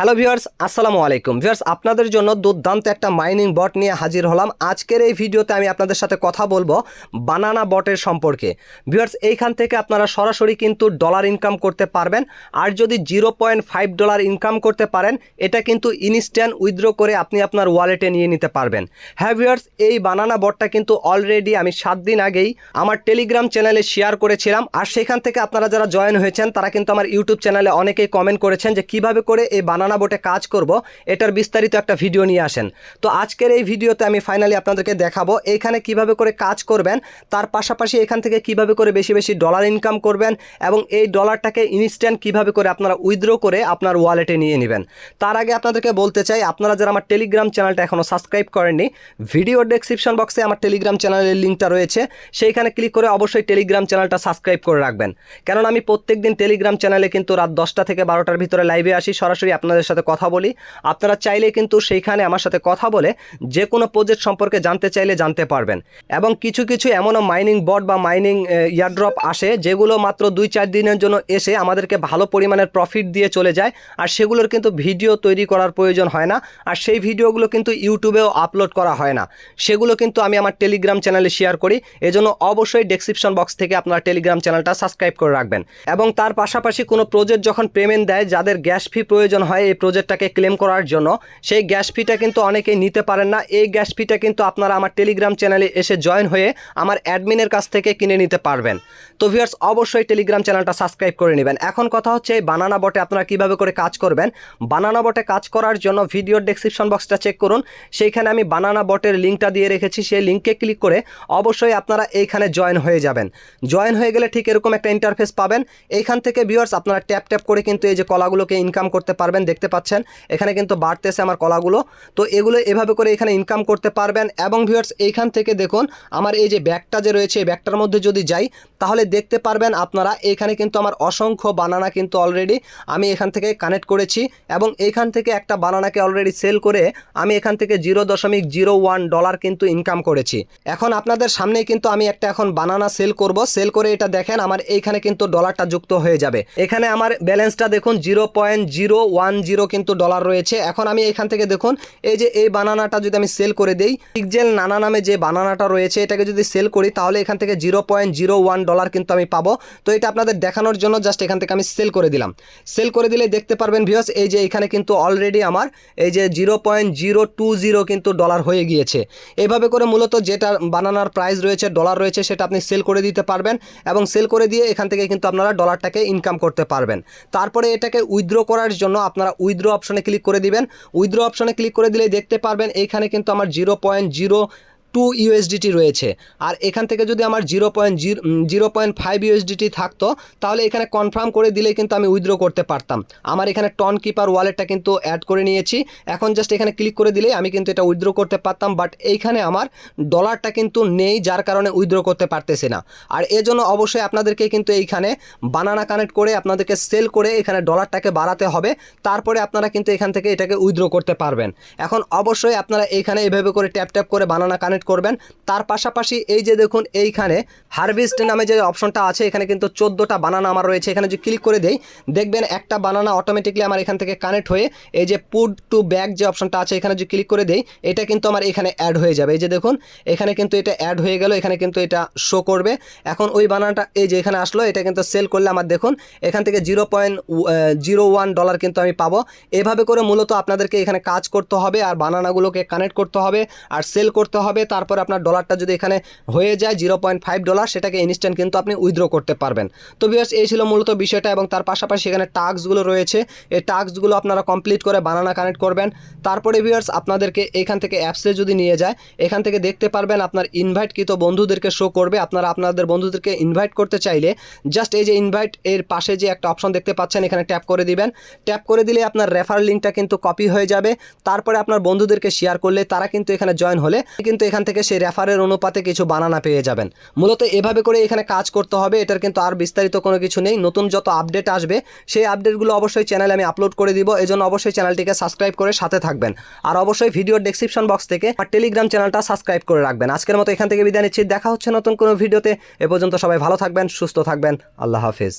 Hello viewers, আসসালামু আলাইকুম। Viewers, আপনাদের জন্য দুর্দান্ত একটা মাইনিং বট নিয়ে হাজির হলাম। আজকের এই ভিডিওতে আমি আপনাদের সাথে কথা বলব বানানা বটের সম্পর্কে। ভিউয়ার্স, এইখান থেকে আপনারা সরাসরি কিন্তু ডলার ইনকাম করতে পারবেন, আর যদি zero point five dollar income করতে পারেন, এটা কিন্তু ইনস্ট্যান্ট উইথড্র করে আপনি আপনার ওয়ালেটে নিয়ে নিতে পারবেন। হ্যাঁ ভিউয়ার্স, এই বানানা বটটা কিন্তু অলরেডি আমি সাত দিন আগেই আমার টেলিগ্রাম চ্যানেলে শেয়ার করেছিলাম, আর সেখান থেকে আপনারা যারা জয়েন হয়েছেন, তারা কিন্তু আমার ইউটিউব চ্যানেলে অনেকেই কমেন্ট করেছেন যে কীভাবে করে এই বানানা বোটে কাজ করব, এটার বিস্তারিত একটা ভিডিও নিয়ে আসেন। তো আজকের এই ভিডিওতে আমি ফাইনালি আপনাদেরকে দেখাবো এখানে কীভাবে করে কাজ করবেন, তার পাশাপাশি এখান থেকে কীভাবে করে বেশি বেশি ডলার ইনকাম করবেন এবং এই ডলারটাকে ইনস্ট্যান্ট কীভাবে করে আপনারা উইথড্র করে আপনার ওয়ালেটে নিয়ে নেবেন। তার আগে আপনাদেরকে বলতে চাই, আপনারা যারা আমার টেলিগ্রাম চ্যানেলটা এখনও সাবস্ক্রাইব করেননি ভিডিও ডেসক্রিপশন বক্সে আমার টেলিগ্রাম চ্যানেলের লিঙ্কটা রয়েছে, সেইখানে ক্লিক করে অবশ্যই টেলিগ্রাম চ্যানেলটা সাবস্ক্রাইব করে রাখবেন। কেননা আমি প্রত্যেক দিন টেলিগ্রাম চ্যানেলে কিন্তু রাত দশটা থেকে বারোটার ভিতরে লাইভে আসি, সরাসরি আপনাদের সাথে কথা বলি। আপনারা চাইলে কিন্তু সেইখানে আমার সাথে কথা বলে যে কোনো প্রজেক্ট সম্পর্কে জানতে চাইলে জানতে পারবেন। এবং কিছু কিছু এমনও মাইনিং বট বা মাইনিং ইয়ারড্রপ আসে যেগুলো মাত্র দুই, চার দিনের জন্য এসে আমাদেরকে ভালো পরিমাণের প্রফিট দিয়ে চলে যায়। আর সেগুলোর কিন্তু ভিডিও তৈরি করার প্রয়োজন হয় না। আর সেই ভিডিওগুলো কিন্তু ইউটিউবেও আপলোড করা হয় না। সেগুলো কিন্তু আমি আমার টেলিগ্রাম চ্যানেলে শেয়ার করি। এজন্য অবশ্যই ডেসক্রিপশন বক্স থেকে আপনার টেলিগ্রাম চ্যানেলটা সাবস্ক্রাইব করে রাখবেন। এবং তার পাশাপাশি কোনো প্রজেক্ট যখন পেমেন্ট দেয়, যাদের গ্যাস ফি প্রয়োজন হয় এই প্রজেক্টটাকে ক্লেম করার জন্য, সেই গ্যাস ফিটা কিন্তু অনেকেই নিতে পারেন না। এই গ্যাস ফিটা কিন্তু আপনারা আমার টেলিগ্রাম চ্যানেলে এসে জয়েন হয়ে আমার অ্যাডমিনের কাছ থেকে কিনে নিতে পারবেন। তো ভিউয়ার্স অবশ্যই টেলিগ্রাম চ্যানেলটা সাবস্ক্রাইব করে নেবেন। এখন কথা হচ্ছে, এই বানানা বটে আপনারা কীভাবে করে কাজ করবেন? বানানা বটে কাজ করার জন্য ভিডিওর ডেসক্রিপশন বক্সটা চেক করুন। সেইখানে আমি বানানা বটের লিঙ্কটা দিয়ে রেখেছি। সেই লিঙ্কে ক্লিক করে অবশ্যই আপনারা এইখানে জয়েন হয়ে যাবেন। জয়েন হয়ে গেলে ঠিক এরকম একটা ইন্টারফেস পাবেন। এইখান থেকে ভিউয়ার্স আপনারা ট্যাপ ট্যাপ করে কিন্তু এই যে কলাগুলোকে ইনকাম করতে পারবেন। দেখতে পাচ্ছেন, এখানে কিন্তু বাড়তেছে আমার কলাগুলো। তো এগুলো এভাবে করে এখানে ইনকাম করতে পারবেন। এবং ভিউয়ার্স এইখান থেকে দেখুন, আমার এই যে ব্যাগটা যে রয়েছে, এই ব্যাগটার মধ্যে যদি যাই, তাহলে দেখতে পারবেন আপনারা, এখানে কিন্তু আমার অসংখ্য বানানা কিন্তু অলরেডি আমি এখান থেকে কানেক্ট করেছি। এবং এইখান থেকে একটা বানানাকে অলরেডি সেল করে আমি এখান থেকে জিরো দশমিক জিরো ওয়ান ডলার কিন্তু ইনকাম করেছি। এখন আপনাদের সামনেই কিন্তু আমি একটা এখন বানানা সেল করব। সেল করে এটা দেখেন, আমার এইখানে কিন্তু ডলারটা যুক্ত হয়ে যাবে। এখানে আমার ব্যালেন্সটা দেখুন zero point zero one zero কিন্তু ডলার রয়েছে। এখন আমি এখান থেকে দেখুন, এই যে এই বানানাটা যদি আমি সেল করে দেই পিকজেল নানা নামে যে বানানাটা রয়েছে, এটাকে যদি সেল করি, তাহলে এখান থেকে zero point zero one dollar কিন্তু আমি পাবো। তো এটা আপনাদের দেখানোর জন্য জাস্ট এখান থেকে আমি সেল করে দিলাম। সেল করে দিলে দেখতে পারবেন ভিওস এই যে এখানে কিন্তু অলরেডি আমার, এই যে zero point zero two zero কিন্তু ডলার হয়ে গিয়েছে। এইভাবে করে মূলত যেটা বানানার প্রাইস রয়েছে ডলার রয়েছে, সেটা আপনি সেল করে দিতে পারবেন এবং সেল করে দিয়ে এখান থেকে কিন্তু আপনারা ডলারটাকে ইনকাম করতে পারবেন। তারপরে এটাকে উইথড্র করার জন্য আপনারা উইথড্র অপশনে ক্লিক করে দিবেন। উইথড্র অপশনে ক্লিক করে দিলে দেখতে পারবেন, এইখানে কিন্তু আমার zero point zero two USDT রয়েছে। আর এখান থেকে যদি আমার zero point zero point five USDT থাকতো, তাহলে এখানে কনফার্ম করে দিলেই কিন্তু আমি উইথড্র করতে পারতাম। আমার এখানে টন কিপার ওয়ালেটটা কিন্তু অ্যাড করে নিয়েছি। এখন জাস্ট এখানে ক্লিক করে দিলেই আমি কিন্তু এটা উইথড্র করতে পারতাম বাট এইখানে আমার ডলারটা কিন্তু নেই, যার কারণে উইথড্র করতে পারতেছি না। আর এজন্য অবশ্যই আপনাদেরকে কিন্তু এইখানে বানানা কানেক্ট করে আপনাদেরকে সেল করে এখানে ডলারটাকে বাড়াতে হবে। তারপরে আপনারা কিন্তু এখান থেকে এটাকে উইথড্র করতে পারবেন। এখন অবশ্যই আপনারা এইখানে এইভাবে করে ট্যাপ ট্যাপ করে বানানা কানেক্ট করবেন। তার পাশাপাশি এই যে দেখুন, এইখানে হারভেস্ট নামে যে অপশনটা আছে, এখানে কিন্তু চোদ্দোটা বানানা আমার রয়েছে। এখানে যদি ক্লিক করে দেই, দেখবেন একটা বানানা অটোমেটিকলি আমার এখান থেকে কানেক্ট হয়ে এই যে পুড টু ব্যাগ যে অপশনটা আছে, এখানে যদি ক্লিক করে দেই, এটা কিন্তু আমার এখানে অ্যাড হয়ে যাবে। এই যে দেখুন, এখানে কিন্তু এটা অ্যাড হয়ে গেল, এখানে কিন্তু এটা শো করবে। এখন ওই বানানাটা এই যে এখানে আসলো, এটা কিন্তু সেল করলে আমার দেখুন, এখান থেকে zero point zero one dollar কিন্তু আমি পাবো। এভাবে করে মূলত আপনাদেরকে এখানে কাজ করতে হবে, আর বানানাগুলোকে কানেক্ট করতে হবে, আর সেল করতে হবে। তারপর আপনার ডলারটা যদি এখানে হয়ে যায় জিরো পয়েন্ট ফাইভ ডলার সেটাকে ইনস্ট্যান্ট কিন্তু আপনি উইথড্র করতে পারবেন। তো বিয়ার্স এই ছিল মূলত বিষয়টা এবং তার পাশাপাশি এখানে টাস্কগুলো রয়েছে। এই টাস্কগুলো আপনারা কমপ্লিট করে বানানা কানেক্ট করবেন। তারপরে বিয়ার্স আপনাদেরকে এখান থেকে অ্যাপসে যদি নিয়ে যায়, এখান থেকে দেখতে পারবেন আপনার ইনভাইটকৃত বন্ধুদেরকে শো করবে। আপনারা আপনাদের বন্ধুদেরকে ইনভাইট করতে চাইলে জাস্ট এই যে ইনভাইট এর পাশে যে একটা অপশন দেখতে পাচ্ছেন, এখানে ট্যাপ করে দিবেন। ট্যাপ করে দিলে আপনার রেফার লিঙ্কটা কিন্তু কপি হয়ে যাবে। তারপরে আপনার বন্ধুদেরকে শেয়ার করলে তারা কিন্তু এখানে জয়েন হলে, কিন্তু এখান থেকে সেই রেফারের অনুপাতে কিছু বানানা পেয়ে যাবেন। মূলত এভাবে করে এখানে কাজ করতে হবে, এটার কিন্তু আর বিস্তারিত কোনো কিছু নেই। নতুন যত আপডেট আসবে, সেই আপডেটগুলো অবশ্যই চ্যানেলে আমি আপলোড করে দিব, এজন্য অবশ্যই চ্যানেলটিকে সাবস্ক্রাইব করে সাথে থাকবেন। আর অবশ্যই ভিডিওর ডেসক্রিপশন বক্স থেকে আর টেলিগ্রাম চ্যানেলটা সাবস্ক্রাইব করে রাখবেন। আজকের মতো এখান থেকে বিদায় নিচ্ছি। দেখা হচ্ছে নতুন কোনো ভিডিওতে। এ পর্যন্ত সবাই ভালো থাকবেন, সুস্থ থাকবেন। আল্লাহ হাফিজ।